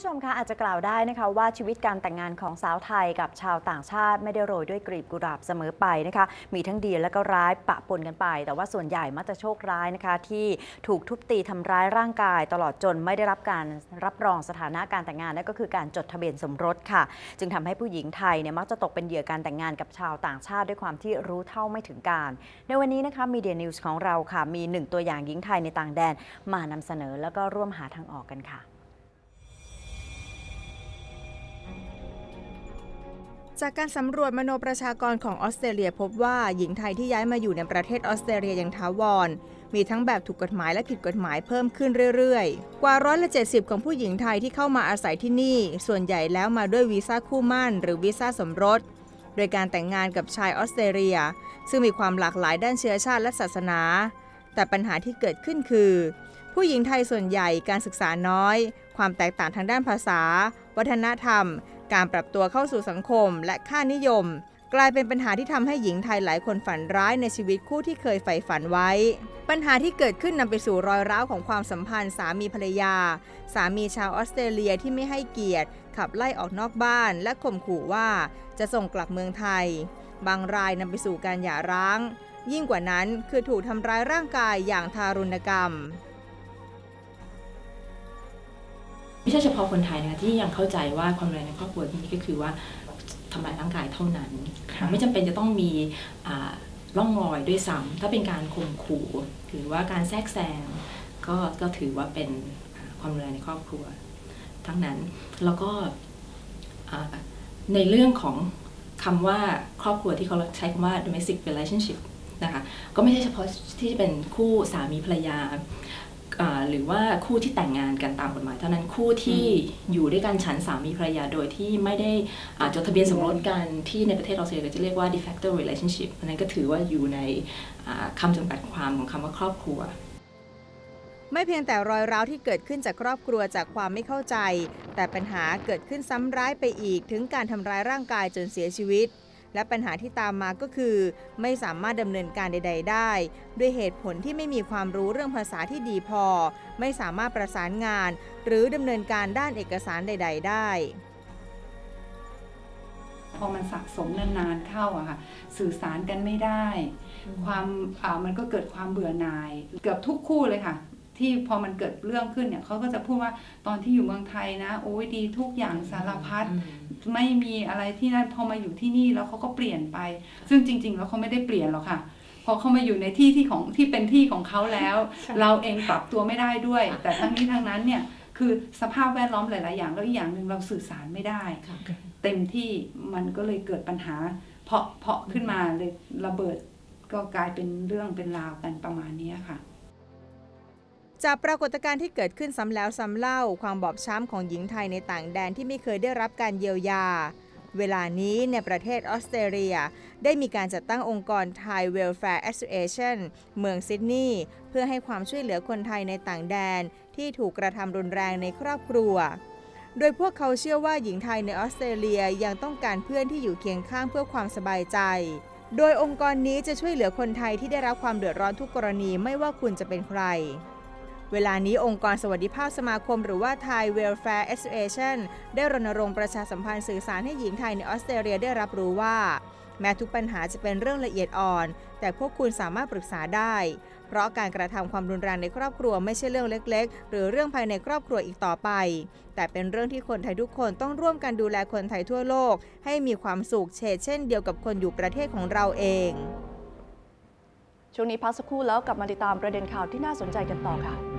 ผู้ชมคะอาจจะกล่าวได้นะคะว่าชีวิตการแต่งงานของสาวไทยกับชาวต่างชาติไม่ได้โรยด้วยกลีบกุหลาบเสมอไปนะคะมีทั้งดีและก็ร้ายปะปนกันไป แต่ว่าส่วนใหญ่มักจะโชคร้ายนะคะที่ถูกทุบตีทำร้ายร่างกาย ตลอดจนไม่ได้รับการรับรองสถานะการแต่งงานนั่นก็คือการจดทะเบียนสมรสค่ะ จึงทำให้ผู้หญิงไทยเนี่ยมักจะตกเป็นเหยื่อการแต่งงานกับชาวต่างชาติด้วยความที่รู้เท่าไม่ถึงการ ในวันนี้นะคะมีเดียนิวส์ของเราค่ะมีหนึ่งตัวอย่างหญิงไทยในต่างแดนมานำเสนอแล้วก็ร่วมหาทางออกกันค่ะ จากการสำรวจมโนประชากรของออสเตรเลียพบว่าหญิงไทยที่ย้ายมาอยู่ในประเทศออสเตรเลียอย่างถาวร มีทั้งแบบถูกกฎหมายและผิดกฎหมายเพิ่มขึ้นเรื่อยๆ กว่าร้อยละ70ของผู้หญิงไทยที่เข้ามาอาศัยที่นี่ ส่วนใหญ่แล้วมาด้วยวีซ่าคู่มั่น หรือวีซ่าสมรส โดยการแต่งงานกับชายออสเตรเลีย ซึ่งมีความหลากหลายด้านเชื้อชาติและศาสนา แต่ปัญหาที่เกิดขึ้นคือ ผู้หญิงไทยส่วนใหญ่การศึกษาน้อย ความแตกต่างทางด้านภาษา วัฒนธรรม การปรับตัวเข้าสู่สังคม และค่านิยม กลายเป็นปัญหาที่ทำให้หญิงไทยหลายคนฝันร้ายในชีวิตคู่ที่เคยใฝ่ฝันไว้ ปัญหาที่เกิดขึ้นนำไปสู่รอยร้าวของความสัมพันธ์สามีภรรยา สามีชาวออสเตรเลียที่ไม่ให้เกียรติ ขับไล่ออกนอกบ้าน และข่มขู่ว่าจะส่งกลับเมืองไทย บางรายนำไปสู่การหย่าร้าง ยิ่งกว่านั้นคือถูกทำร้ายร่างกายอย่างทารุณกรรม ไม่ใช่เฉพาะคนไทยนะคะที่ยังเข้าใจว่าความรุนแรงในครอบครัวที่นี่ก็คือว่าทำลายร่างกายเท่านั้นค่ะไม่จำเป็นจะต้องมีอ่าร่องรอยด้วยซ้ำถ้าเป็นการข่มขู่หรือว่าการแทรกแซงก็ก็ถือว่าเป็นอ่าความรุนแรงในครอบครัว ทั้งนั้นแล้วก็อ่าในเรื่องของคำว่าครอบครัวที่เขาใช้คำว่า domestic relationship นะคะก็ไม่ใช่เฉพาะที่จะเป็นคู่สามีภรรยาอ่า หรือว่าคู่ที่แต่งงานกันตามกฎหมาย เท่านั้นคู่ที่อยู่ด้วยกันฉันสามีภรรยาโดยที่ไม่ได้อ่าจดทะเบียนสมรสกันที่ในประเทศออสเตรเลียจะเรียกว่า de facto relationship อันนั้นก็ถือว่าอยู่ในอ่าคำจำกัดความของคำว่าครอบครัว ไม่เพียงแต่รอยร้าวที่เกิดขึ้นจากครอบครัวจากความไม่เข้าใจ แต่ปัญหาเกิดขึ้นซ้ำร้ายไปอีกถึงการทำร้ายร่างกายจนเสียชีวิต และปัญหาที่ตามมาก็คือ ไม่สามารถดำเนินการใด ๆ ได้ ด้วยเหตุผลที่ไม่มีความรู้เรื่องภาษาที่ดีพอ ไม่สามารถประสานงาน หรือดำเนินการด้านเอกสารใด ๆ ได้พอมันสะสมนานๆเข้าอะค่ะสื่อสารกันไม่ได้ ความอ่ามันก็เกิดความเบื่อหน่าย เกือบทุกคู่เลยค่ะ ที่พอมันเกิดเรื่องขึ้นเนี่ยเขาก็จะพูดว่าตอนที่อยู่เมืองไทยนะ โอ้ยดีทุกอย่างสารพัด ไม่มีอะไรที่นั่นพอมาอยู่ที่นี่แล้วเขาก็เปลี่ยนไป ซึ่งจริง ๆ แล้วเขาไม่ได้เปลี่ยนหรอกค่ะพอเขามาอยู่ในที่ที่ของที่เป็นที่ของเขาแล้ว เราเองปรับตัวไม่ได้ด้วย แต่ทั้งนี้ทั้งนั้นเนี่ยคือสภาพแวดล้อมหลาย ๆ อย่างแล้วอีกอย่างหนึ่งเราสื่อสารไม่ได้ค่ะเต็มที่มันก็เลยเกิดปัญหา เพาะเพาะขึ้นมาเลยระเบิดก็กลายเป็นเรื่องเป็นราวกันประมาณเนี้ยค่ะ จากปรากฏการณ์ที่เกิดขึ้นซ้ำแล้วซ้ำเล่า ความบอบช้ำของหญิงไทยในต่างแดนที่ไม่เคยได้รับการเยียวยา เวลานี้ในประเทศออสเตรเลีย ได้มีการจัดตั้งองค์กร Thai Welfare Association เมืองซิดนีย์เพื่อให้ความช่วยเหลือคนไทยในต่างแดน ที่ถูกกระทำรุนแรงในครอบครัว โดยพวกเขาเชื่อว่าหญิงไทยในออสเตรเลียยังต้องการเพื่อนที่อยู่เคียงข้างเพื่อความสบายใจโดยองค์กรนี้จะช่วยเหลือคนไทยที่ได้รับความเดือดร้อนทุกกรณีไม่ว่าคุณจะเป็นใคร เวลานี้องค์กรสวัสดิภาพสมาคมหรือว่า Thai Welfare Association ได้รณรงค์ประชาสัมพันธ์สื่อสารให้หญิงไทยในออสเตรเลียได้รับรู้ว่า แม้ทุกปัญหาจะเป็นเรื่องละเอียดอ่อน แต่พวกคุณสามารถปรึกษาได้ เพราะการกระทำความรุนแรงในครอบครัวไม่ใช่เรื่องเล็ก ๆ หรือเรื่องภายในครอบครัวอีกต่อไป แต่เป็นเรื่องที่คนไทยทุกคนต้องร่วมกันดูแลคนไทยทั่วโลก ให้มีความสุขเฉดเช่นเดียวกับคนอยู่ประเทศของเราเองช่วงนี้พักสักครู่แล้วกลับมาติดตามประเด็นข่าวที่น่าสนใจกันต่อค่ะ